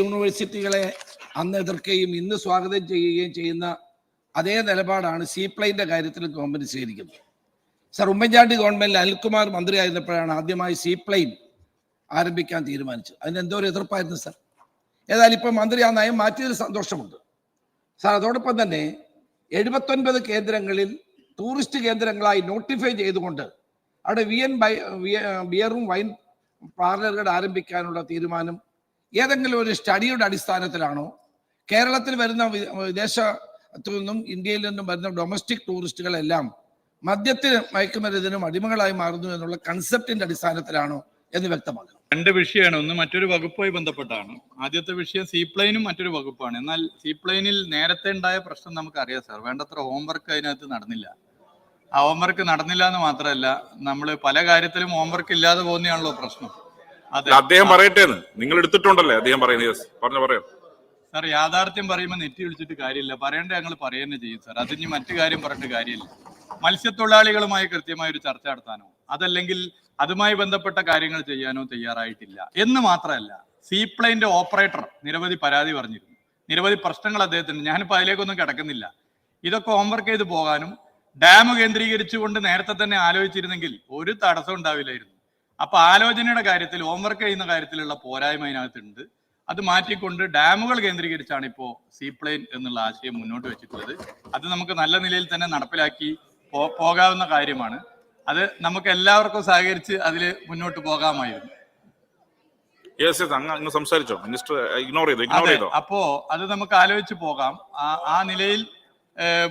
യൂണിവേഴ്സിറ്റികളെ അന്ന് എതിർക്കുകയും ഇന്ന് സ്വാഗതം ചെയ്യുകയും ചെയ്യുന്ന അതേ നിലപാടാണ് സീപ്ലൈന്റെ കാര്യത്തിൽ ഗവൺമെന്റ് സ്വീകരിക്കുന്നത്. സർ ഉമ്മൻചാണ്ടി ഗവൺമെന്റിൽ അനിൽകുമാർ മന്ത്രിയായിരുന്നപ്പോഴാണ് ആദ്യമായി സീപ്ലൈൻ ആരംഭിക്കാൻ തീരുമാനിച്ചത്. അതിന് എന്തോ ഒരു എതിർപ്പായിരുന്നു സർ. ഏതായാലും ഇപ്പം മന്ത്രി ആ നയം മാറ്റിയതിൽ സന്തോഷമുണ്ട്. സർ അതോടൊപ്പം തന്നെ എഴുപത്തൊൻപത് കേന്ദ്രങ്ങളിൽ ടൂറിസ്റ്റ് കേന്ദ്രങ്ങളായി നോട്ടിഫൈ ചെയ്തുകൊണ്ട് അവിടെ വി എൻ ബൈ ബിയറും വൈൻ പാർലറുകൾ ആരംഭിക്കാനുള്ള തീരുമാനം ഏതെങ്കിലും ഒരു സ്റ്റഡിയുടെ അടിസ്ഥാനത്തിലാണോ കേരളത്തിൽ വരുന്ന വിദേശത്തു നിന്നും ഇന്ത്യയിൽ നിന്നും വരുന്ന ഡൊമസ്റ്റിക് ടൂറിസ്റ്റുകളെല്ലാം മദ്യത്തിന് മയക്കുമരുന്നിനും അടിമകളായി മാറുന്നു എന്നുള്ള കൺസെപ്റ്റിന്റെ അടിസ്ഥാനത്തിലാണോ എന്ന് വ്യക്തമാക്കണം. രണ്ട് വിഷയമാണ്. ഒന്ന് മറ്റൊരു വകുപ്പുമായി ബന്ധപ്പെട്ടാണ്. ആദ്യത്തെ വിഷയം സീപ്ലെയിനും മറ്റൊരു വകുപ്പാണ്. എന്നാൽ സീപ്ലെയിനിൽ നേരത്തെ ഉണ്ടായ പ്രശ്നം നമുക്കറിയാം സാർ. വേണ്ടത്ര ഹോംവർക്ക് അതിനകത്ത് നടന്നില്ല. ആ ഹോംവർക്ക് നടന്നില്ല എന്ന് മാത്രമല്ല നമ്മൾ പല കാര്യത്തിലും ഹോംവർക്ക് ഇല്ലാതെ പോകുന്നതാണല്ലോ പ്രശ്നം. അദ്ദേഹം പറയട്ടെ നിങ്ങൾ എടുത്തിട്ടുണ്ടല്ലേ അദ്ദേഹം പറയുന്നത്? പറഞ്ഞു പറയാം. സാർ യാഥാർത്ഥ്യം പറയുമ്പോൾ നെറ്റി വിളിച്ചിട്ട് കാര്യമില്ല. പറയേണ്ട ഞങ്ങൾ പറയുന്നത് ചെയ്യും സാർ. അതിന് മറ്റു കാര്യം പറഞ്ഞിട്ട് കാര്യമില്ല. മത്സ്യത്തൊഴിലാളികളുമായി കൃത്യമായ ഒരു ചർച്ച നടത്താനോ അതല്ലെങ്കിൽ അതുമായി ബന്ധപ്പെട്ട കാര്യങ്ങൾ ചെയ്യാനോ തയ്യാറായിട്ടില്ല. എന്ന് മാത്രമല്ല സീപ്ലെയിന്റെ ഓപ്പറേറ്റർ നിരവധി പരാതി പറഞ്ഞിരുന്നു. നിരവധി പ്രശ്നങ്ങൾ അദ്ദേഹത്തിന്. ഞാനിപ്പോൾ അതിലേക്കൊന്നും കിടക്കുന്നില്ല. ഇതൊക്കെ ഹോംവർക്ക് ചെയ്ത് പോകാനും ഡാം കേന്ദ്രീകരിച്ചുകൊണ്ട് നേരത്തെ തന്നെ ആലോചിച്ചിരുന്നെങ്കിൽ ഒരു തടസ്സം ഉണ്ടാവില്ലായിരുന്നു. അപ്പൊ ആലോചനയുടെ കാര്യത്തിൽ ഹോംവർക്ക് ചെയ്യുന്ന കാര്യത്തിലുള്ള പോരായ്മ അതിനകത്തുണ്ട്. അത് മാറ്റിക്കൊണ്ട് ഡാമുകൾ കേന്ദ്രീകരിച്ചാണ് ഇപ്പോൾ സീപ്ലെയിൻ എന്നുള്ള ആശയം മുന്നോട്ട് വെച്ചിട്ടുള്ളത്. അത് നമുക്ക് നല്ല നിലയിൽ തന്നെ നടപ്പിലാക്കി പോകാവുന്ന കാര്യമാണ്. അത് നമുക്ക് എല്ലാവർക്കും സഹകരിച്ച് അതിൽ മുന്നോട്ട് പോകാമായിരുന്നു. യെസ് യെസ് അങ്ങ് അങ്ങ് സംസാരിച്ചോ. മിനിസ്റ്റർ ഇഗ്നോർ ചെയ്തോ ഇഗ്നോർ ചെയ്തോ. അപ്പോ അത് നമുക്ക് ആലോചിച്ച് പോകാം. ആ നിലയിൽ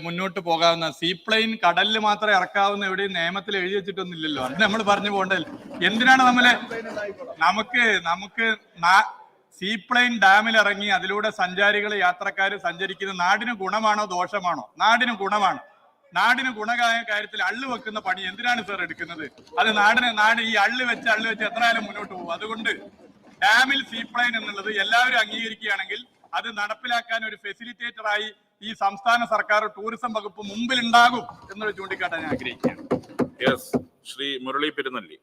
മുന്നോട്ട് പോകാവുന്ന സീപ്ലെയിൻ കടലിൽ മാത്രം ഇറക്കാവുന്ന എവിടെയും നിയമത്തിൽ എഴുതി വെച്ചിട്ടൊന്നുമില്ലല്ലോ. അത് നമ്മൾ പറഞ്ഞു പോകണ്ടല്ലോ എന്തിനാണ് നമ്മൾ നമുക്ക് നമുക്ക് സീപ്ലെയിൻ ഡാമിൽ ഇറങ്ങി അതിലൂടെ സഞ്ചാരികൾ യാത്രക്കാർ സഞ്ചരിക്കുന്ന നാടിന് ഗുണമാണോ ദോഷമാണോ? നാടിന് ഗുണമാണ്. നാടിന് ഗുണകായ കാര്യത്തിൽ അള്ളു വെക്കുന്ന പണി എന്തിനാണ് സാർ എടുക്കുന്നത്? അത് നാടിന് നാട് ഈ അള്ളു വെച്ച് അള്ളു വെച്ച് എത്രയാലും മുന്നോട്ട് പോകും? അതുകൊണ്ട് ഡാമിൽ സീപ്ലെയിൻ എന്നുള്ളത് എല്ലാവരും അംഗീകരിക്കുകയാണെങ്കിൽ അത് നടപ്പിലാക്കാൻ ഒരു ഫെസിലിറ്റേറ്ററായി ഈ സംസ്ഥാന സർക്കാർ ടൂറിസം വകുപ്പ് മുമ്പിൽ ഉണ്ടാകും എന്നൊരു ചൂണ്ടിക്കാട്ടാൻ ഞാൻ ആഗ്രഹിക്കുകയാണ്. ശ്രീ മുരളി പെരുന്നല്ലി.